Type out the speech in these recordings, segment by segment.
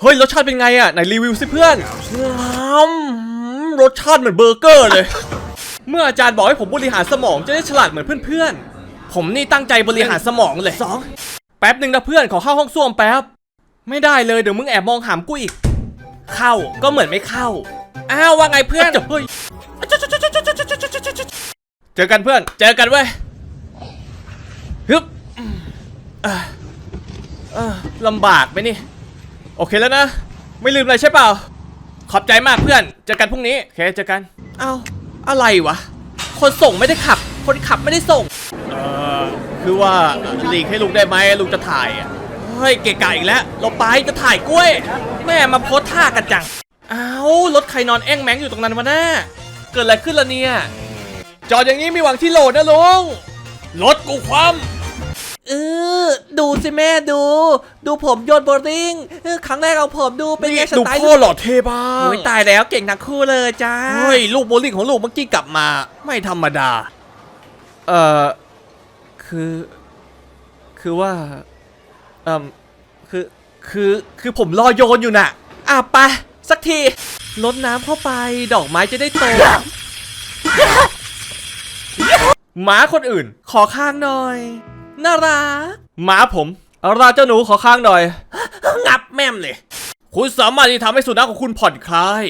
เฮ้ยรสชาติเป็นไงอะไหนรีวิวสิเพื่อนอืมรสชาติเหมือนเบอร์เกอร์เลย เมื่ออาจารย์บอกให้ผมบริหารสมองจะได้ฉลาดเหมือนเพื่อนๆ ผมนี่ตั้งใจบริหารสมองเลยสองแป๊บหนึ่งนะเพื่อนขอเข้าห้องส้วมแป๊บ ไม่ได้เลยเดี๋ยวมึงแอบมองหามกูอีก เข้าก็เหมือนไม่เข้า อ้าวว่าไงเพื่อนเฮ้ยเจอกันเพื่อน เจอกันเว้ยฮึบอะอะลำบากไหมนี่ โอเคแล้วนะ ไม่ลืมอะไรใช่เปล่า ขอบใจมากเพื่อน เจอกันพรุ่งนี้ โอเค เจอกัน เอ้าอะไรวะ คนส่งไม่ได้ขับ คนขับไม่ได้ส่ง เอ่อคือว่าหลีกให้ลุงได้ไหมลุงจะถ่ายอะเฮ้ยเกะกะอีกแล้วเราไปจะถ่ายกล้วย แม่มาโพสท่ากันจัง เอ้ารถใครนอนแอ้งแมงอยู่ตรงนั้นวะน่าเกิดอะไรขึ้นล่ะเนี่ย จอดอย่างนี้มีหวังที่โหลดนะลุง รถกูคว่ำ เออดูสิแม่ดู ดูผมโยนโบลิ่งเออครั้งแรกเอาผมดูเป็นไงสดูไตล์โคตรหล่อเท่บ้าโอ้ยตายแล้วเก่งทั้งคู่เลยจ้าเฮ้ยลูกโบลิ่งของลูกเมื่อกี้กลับมา ไม่ธรรมดา เอ่อ คือ คือว่า เอ่มคือ คือ คือผมรอโยนอยู่น่ะ อะไป สักทีลดน้ำเข้าไป ดอกไม้จะได้โต หมาคนอื่น ขอข้างหน่อย น่ารักหมาผมเอาราเจ้าหนูขอข้างหน่อย งับแม่มเลยคุณสามารถที่ทำให้สุนัขของคุณผ่อนคลาย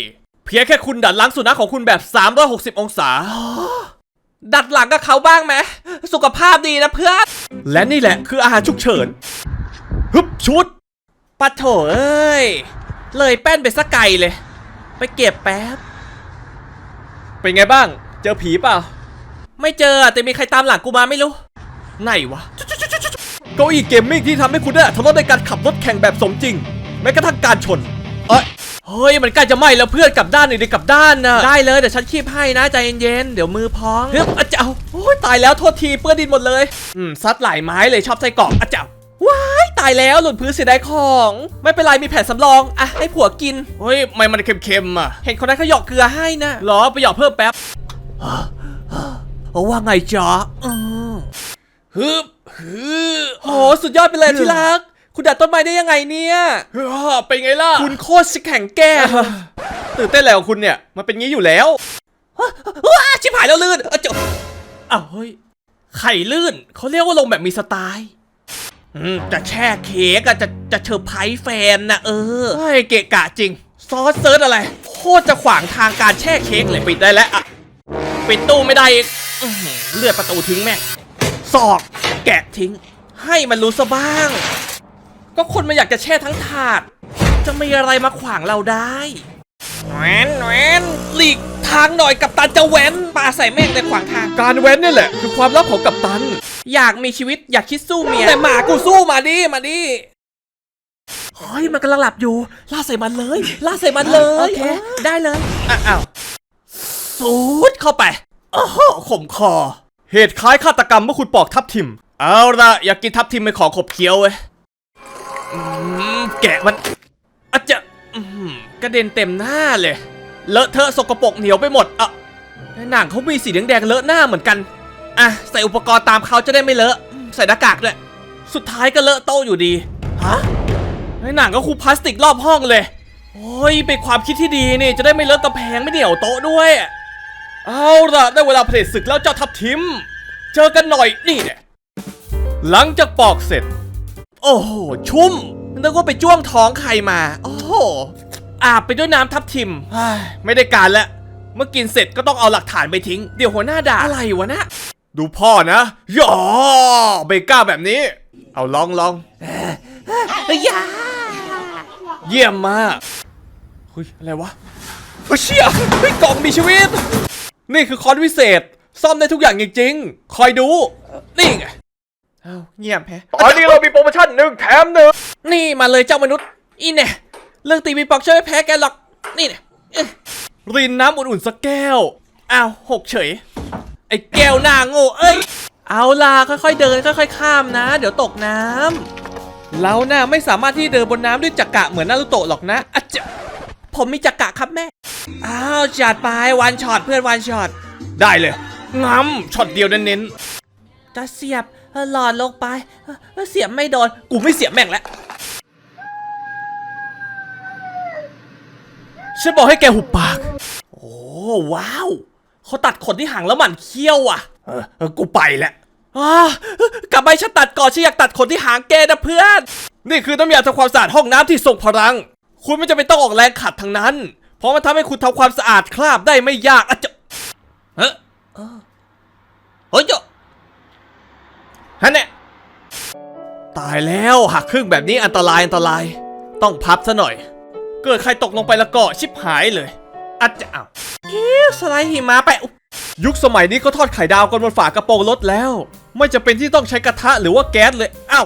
เพียงแค่คุณดัดหล้างสุนัขของคุณแบบ 360 องศา ดัดหลังกับเขาบ้างไหมสุขภาพดีนะเพื่อน และนี่แหละคืออาหารฉุกเฉินฮึบชุดปัดโถเอ้ย เลยแป้นไปสักไกลเลย ไปเก็บแป๊บ เป็นไงบ้าง เจอผีเปล่า ไม่เจอแต่มีใครตามหลังกูมาไม่รู้ ไหนวะเก้าอี้เกมมิ่งที่ทำให้คุณได้ทะเลาะในการขับรถแข่งแบบสมจริง แม้กระทั่งการชน เอ้ยเฮ้ย มันใกล้จะไหม้แล้วเพื่อนกลับด้านหน่อยดิกลับด้านนะได้เลยเดี๋ยวฉันคีบให้นะใจเย็นๆเดี๋ยวมือพองเฮ้ยอาจารย์โอ้ยตายแล้วโทษทีเปื้อนดินหมดเลยอืมซัดหลายไม้เลยชอบไส้กรอกอาจารย์ว้ายตายแล้วหล่นพื้นเสียดายของ ไม่เป็นไรมีแผ่นสำรองอะให้ผัวกินเฮ้ยไมมันเค็มๆอะ เห็นคนนั้นเขาหยอกเกลือให้นะหรอไปหยอกเพิ่มแป๊บโอ้ว่าไงจ๊ะอืม ฮึบฮึบโหสุดยอดไปเลยที่รัก คุณดัดต้นไม้ได้ยังไงเนี่ยฮ่าเป็นไงล่ะ คุณโคตรแข็งแกร่งตื่นเต้นอะไรของคุณเนี่ย มันเป็นงี้อยู่แล้วว้าชิบหายแล้วลื่นเอ้าเจ้าอ้าวเฮ้ย ไข่ลื่น เขาเรียกว่าลงแบบมีสไตล์อืมจะแช่เค้กอะจะจะเชอร์ไพรส์แฟนนะเออเฮ้ยเกะกะจริง ซอสเซิร์ชอะไร โคตรจะขวางทางการแช่เค้กเลย ปิดได้แล้วอะปิดตู้ไม่ได้อีกอื้อหือเลือดประตูทิ้งแม่ง ศอก แกะทิ้ง ให้มันรู้ซะบ้าง ก็คนมันอยากจะแช่ทั้งถาด จะมีอะไรมาขวางเราได้แหวนแหวนหลีกทางหน่อยกับตันจะแหวนปาใส่แม่งเลยขวางทาง การแว้นนี่แหละ คือความลับของกัปตัน อยากมีชีวิตอยากคิดสู้เมียแต่หมากูสู้มาดิมาดิเฮ้ยมันกำลังหลับอยู่ล่าใส่มันเลยล่าใส่มันเลยโอเคได้เลยอะอ้าวสูดเข้าไปโอ้โหขมคอ เหตุคล้ายฆาตกรรมเมื่อคุณปอกทับทิม เอาละอยากกินทับทิมเป็นของขบเคี้ยวเว้ยอืมแกะมันอาจจะอื้อหือกระเด็นเต็มหน้าเลย เลอะเทอะสกปรกเหนียวไปหมดอะหนังเขามีสีแดงๆเลอะหน้าเหมือนกัน อะ ใส่อุปกรณ์ตามเขาจะได้ไม่เลอะ ใส่หน้ากากด้วย สุดท้ายก็เลอะโต๊ะอยู่ดี ฮะไอหนังก็คูพลาสติกรอบห้องเลย โอ้ยเป็นความคิดที่ดีนี่จะได้ไม่เลอะกระแพงไม่เหนียวโต๊ะด้วย เอาละได้เวลาเผด็จศึกแล้วเจ้าทับทิม เจอกันหน่อยนี่เนี่ยหลังจากปอกเสร็จ โอ้โห ชุ่มนึกว่าไปจ้วงท้องใครมา โอ้โหอาบไปด้วยน้ำทับทิมเฮ้ยไม่ได้การแล้วเมื่อกินเสร็จก็ต้องเอาหลักฐานไปทิ้ง เดี๋ยวหัวหน้าด่าอะไรวะนะ ดูพ่อนะย่อเบก้าแบบนี้ เอาลองลองเฮ้ยอยาเยี่ยมมากเฮ้ยอะไรวะเฮ้ยเชี่ยเฮ้ยกล่องมีชีวิต นี่คือคอนวิเศษ ซ่อมได้ทุกอย่างจริงๆ คอยดู นี่ไงเอ้าเงียบแฮะ ตอนนี้เรามีโปรโมชั่นหนึ่งแถมหนึ่งนี่มาเลยเจ้ามนุษย์ อีเนี่ยเรื่องตีมีปอกช่วยไม่แพ้แกหรอก นี่เนี่ยเอ้ยรินน้ำอุ่นๆสักแก้ว อ้าวหกเฉย ไอ้แก้วหน้าโง่เอ้ย เอาล่ะค่อยๆเดินค่อยๆข้ามนะ เดี๋ยวตกน้ำเราน่ะไม่สามารถที่เดินบนน้ำด้วยจักระเหมือนนารุโตะหรอกนะอะจะผมมีจักระครับแม่ อ้าวจัดไปวันช็อตเพื่อนวันช็อตได้เลยง้ำช็อตเดียวเน้นจะเสียบเออหลอดลงไปเออเสียบไม่โดนๆกูไม่เสียแม่งแล้วฉันบอกให้แกหุบปาก โอ้ว้าวเขาตัดขนที่หางแล้วหมันเขี้ยวอะเออเออกูไปแล้วอ่ากลับไปฉันตัดก่อนฉันอยากตัดขนที่หางแกนะเพื่อน นี่คือน้ำยาทำความสะอาดห้องน้ำที่ทรงพลัง คุณไม่จำเป็นต้องออกแรงขัดทั้งนั้น เพราะมันทำให้คุณทำความสะอาดคราบได้ไม่ยากอะจะเฮ้ยเอเฮ้ยเจ้ฮะเนี่ยตายแล้วหักครึ่งแบบนี้อันตรายอันตราย ต้องพับซะหน่อย เกิดใครตกลงไปแล้วก็ชิบหายเลยอาจจะอ้าวเฮ้ยสไลด์หิมะไปยยุคสมัยนี้เขาทอดไข่ดาวกันบนฝากระโปรงรถแล้ว ไม่จะเป็นที่ต้องใช้กระทะหรือว่าแก๊สเลยอ้าว